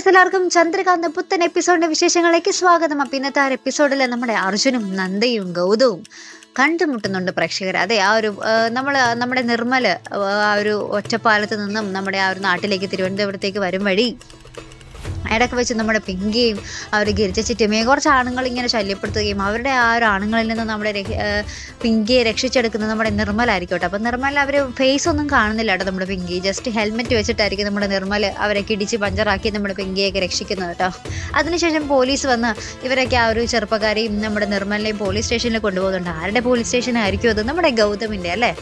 എല്ലാവർക്കും ചന്ദ്രകാന്ത പുത്തൻ എപ്പിസോഡിന്റെ വിശേഷങ്ങളിലേക്ക് സ്വാഗതം. അപ്പം ഇന്നത്തെ ആ എപ്പിസോഡിൽ നമ്മുടെ അർജുനും നന്ദയും ഗൗതവും കണ്ടുമുട്ടുന്നുണ്ട് പ്രേക്ഷകർ അതെ ആ ഒരു നമ്മൾ നമ്മുടെ നിർമ്മൽ ആ ഒരു ഒറ്റപ്പാലത്ത് നിന്നും നമ്മുടെ ആ ഒരു നാട്ടിലേക്ക് തിരുവനന്തപുരത്തേക്ക് വരും വഴി ഇടയ്ക്ക് വെച്ച് നമ്മുടെ പിങ്കിയും അവർ ഗിരിച്ച ചിറ്റമ്മയും കുറച്ച് ആണുങ്ങൾ ഇങ്ങനെ ശല്യപ്പെടുത്തുകയും അവരുടെ ആ ഒരു ആണുങ്ങളിൽ നിന്ന് നമ്മുടെ പിങ്കിയെ രക്ഷിച്ചെടുക്കുന്നത് നമ്മുടെ നിർമ്മലായിരിക്കട്ടെ. കേട്ടോ അപ്പം നിർമ്മല അവർ ഫേസ് ഒന്നും കാണുന്നില്ല കേട്ടോ നമ്മുടെ പിങ്കി. ജസ്റ്റ് ഹെൽമെറ്റ് വെച്ചിട്ടായിരിക്കും നമ്മുടെ നിർമ്മൽ അവരെ കിടിച്ച് പഞ്ചറാക്കി നമ്മുടെ പിങ്കിയൊക്കെ രക്ഷിക്കുന്നത് കേട്ടോ. അതിനുശേഷം പോലീസ് വന്ന് ഇവരൊക്കെ ആ ഒരു ചെറുപ്പക്കാരെയും നമ്മുടെ നിർമ്മലിനെയും പോലീസ് സ്റ്റേഷനിൽ കൊണ്ടുപോകുന്നുണ്ട്. ആരുടെ പോലീസ് സ്റ്റേഷനായിരിക്കും അത്? നമ്മുടെ ഗൗതമിന്റെ അല്ലേ?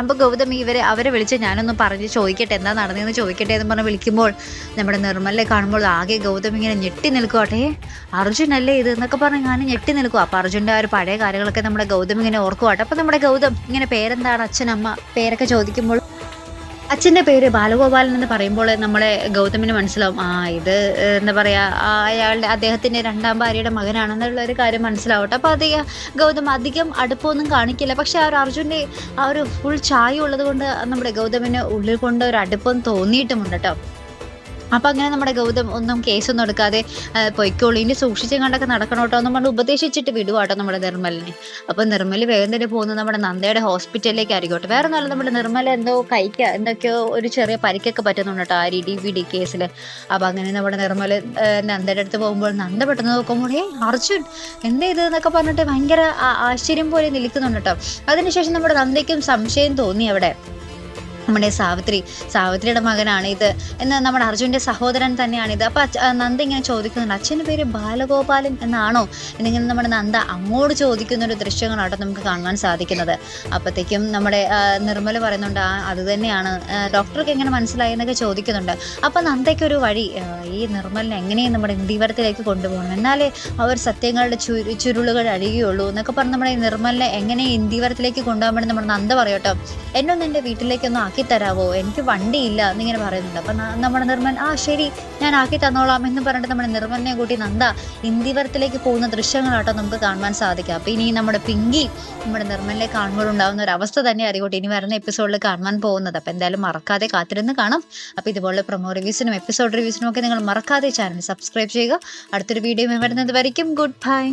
അപ്പോൾ ഗൗതമി ഇവരെ അവരെ വിളിച്ച് ഞാനൊന്ന് പറഞ്ഞ് ചോദിക്കട്ടെ എന്താ നടന്നതെന്ന് ചോദിക്കട്ടെ എന്ന് പറഞ്ഞ് വിളിക്കുമ്പോൾ നമ്മുടെ നിർമ്മലിനെ കാണുമ്പോൾ ആകെ ഗൗതം ഇങ്ങനെ ഞെട്ടി നിൽക്കുവാട്ടെ അർജുൻ അല്ലേ ഇത് എന്നൊക്കെ പറഞ്ഞ് ഞാൻ ഞെട്ടി നിൽക്കുക അപ്പോൾ അർജുന്റെ ആ ഒരു പഴയ കാര്യങ്ങളൊക്കെ നമ്മുടെ ഗൗതം ഇങ്ങനെ ഓർക്കുവാട്ടെ. അപ്പോൾ നമ്മുടെ ഗൗതം ഇങ്ങനെ പേരെന്താണ്? അച്ഛനമ്മ? പേരൊക്കെ ചോദിക്കുമ്പോൾ അച്ഛന്റെ പേര് ബാലഗോപാലൻ എന്ന് പറയുമ്പോൾ നമ്മളെ ഗൗതമിന് മനസ്സിലാവും. ആ ഇത് എന്താ പറയുക അയാളുടെ അദ്ദേഹത്തിന്റെ രണ്ടാം ഭാര്യയുടെ മകനാണെന്നുള്ള ഒരു കാര്യം മനസ്സിലാവട്ടെ. അപ്പോൾ അധികം ഗൗതം അധികം അടുപ്പമൊന്നും കാണിക്കില്ല. പക്ഷെ ആ ഒരു അർജുന്റെ ആ ഒരു ഫുൾ ചായ ഉള്ളത് കൊണ്ട് നമ്മുടെ ഗൗതമിന് ഉള്ളിൽ കൊണ്ട് ഒരു അടുപ്പം തോന്നിയിട്ടുമുണ്ട് കേട്ടോ. അപ്പം അങ്ങനെ നമ്മുടെ ഗൗതം ഒന്നും കേസൊന്നും എടുക്കാതെ പൊയ്ക്കോളൂ. ഇനി സൂക്ഷിച്ചും കണ്ടൊക്കെ നടക്കണം കേട്ടോ എന്ന് പറഞ്ഞ് ഉപദേശിച്ചിട്ട് വിടുവാട്ടോ നമ്മുടെ നിർമ്മലിനെ. അപ്പം നിർമ്മൽ വേഗം തന്നെ പോകുന്നത് നമ്മുടെ നന്ദയുടെ ഹോസ്പിറ്റലിലേക്ക് ആയിരിക്കോട്ടെ വേറെ നല്ല നമ്മുടെ നിർമ്മല എന്തോ കൈക്ക് എന്തൊക്കെയോ ഒരു ചെറിയ പരിക്കൊക്കെ പറ്റുന്നുണ്ട് കേട്ടോ ആ ഡി വി ഡി കേസിൽ അപ്പം അങ്ങനെ നമ്മുടെ നിർമ്മൽ ആ, നന്ദയുടെ അടുത്ത് പോകുമ്പോൾ നന്ദ പെട്ടെന്ന് നോക്കുമ്പോൾ ഏ അർജുൻ എന്താ ഇത്? എന്നൊക്കെ പറഞ്ഞിട്ട് ഭയങ്കര ആശ്ചര്യം പോലെ നിൽക്കുന്നുണ്ട് കേട്ടോ അതിനുശേഷം നമ്മുടെ നന്ദയ്ക്കും സംശയം തോന്നി അവിടെ. നമ്മുടെ സാവിത്രി സാവിത്രിയുടെ മകനാണ് ഇത് എന്ന് നമ്മുടെ അർജുന്റെ സഹോദരൻ തന്നെയാണ് ഇത് അപ്പോൾ നന്ദ ഇങ്ങനെ ചോദിക്കുന്നുണ്ട് അച്ഛന്റെ പേര് ബാലഗോപാലൻ എന്നാണോ? എന്നിങ്ങനെ നമ്മുടെ നന്ദ അങ്ങോട്ട് ചോദിക്കുന്ന ഒരു ദൃശ്യങ്ങളാട്ടോ നമുക്ക് കാണാൻ സാധിക്കുന്നത്. അപ്പോഴത്തേക്കും നമ്മുടെ നിർമ്മല പറയുന്നുണ്ട് ആ അത് തന്നെയാണ്. ഡോക്ടർക്ക് എങ്ങനെ മനസ്സിലായി എന്നൊക്കെ ചോദിക്കുന്നുണ്ട്. അപ്പോൾ നന്ദയ്ക്കൊരു വഴി ഈ നിർമ്മലിനെ എങ്ങനെയും നമ്മുടെ ഇന്ത്യവരത്തിലേക്ക് കൊണ്ടുപോകണം? എന്നാലേ അവർ സത്യങ്ങളുടെ ചുരു ചുരുളുകൾ അഴുകിയുള്ളൂ എന്നൊക്കെ പറഞ്ഞ് നമ്മുടെ നിർമ്മലിനെ എങ്ങനെ ഇന്ത്യവരത്തിലേക്ക് കൊണ്ടുപോകാൻ വേണ്ടി നമ്മുടെ നന്ദ പറയട്ടോ? എന്നൊന്നും എന്റെ വീട്ടിലേക്കൊന്ന് ആക്കി തരാവോ? എനിക്ക് വണ്ടിയില്ല എന്നിങ്ങനെ പറയുന്നുണ്ട്. അപ്പം നമ്മുടെ നിർമ്മൻ ആ ശരി ഞാൻ ആക്കി തന്നോളാം എന്ന് പറഞ്ഞിട്ട് നമ്മുടെ നിർമ്മലിനെ കൂട്ടി നന്ദ ഇന്ദിവരത്തിലേക്ക് പോകുന്ന ദൃശ്യങ്ങളാട്ടോ നമുക്ക് കാണുവാൻ സാധിക്കുക അപ്പോൾ ഇനി നമ്മുടെ പിങ്കി നമ്മുടെ നിർമ്മലിനെ കാണുമ്പോൾ ഉണ്ടാകുന്ന ഒരു അവസ്ഥ തന്നെ അറിയോട്ടെ. ഇനി വരുന്ന എപ്പിസോഡിൽ കാണുവാൻ പോകുന്നത്. അപ്പോൾ എന്തായാലും മറക്കാതെ കാത്തിരുന്ന് കാണാം. അപ്പോൾ ഇതുപോലെ പ്രൊമോ റിവ്യൂസിനും എപ്പിസോഡ് റിവ്യൂസിനും ഒക്കെ നിങ്ങൾ മറക്കാതെ ചാനൽ സബ്സ്ക്രൈബ് ചെയ്യുക. അടുത്തൊരു വീഡിയോ വരുന്നത് വരയ്ക്കും. Good bye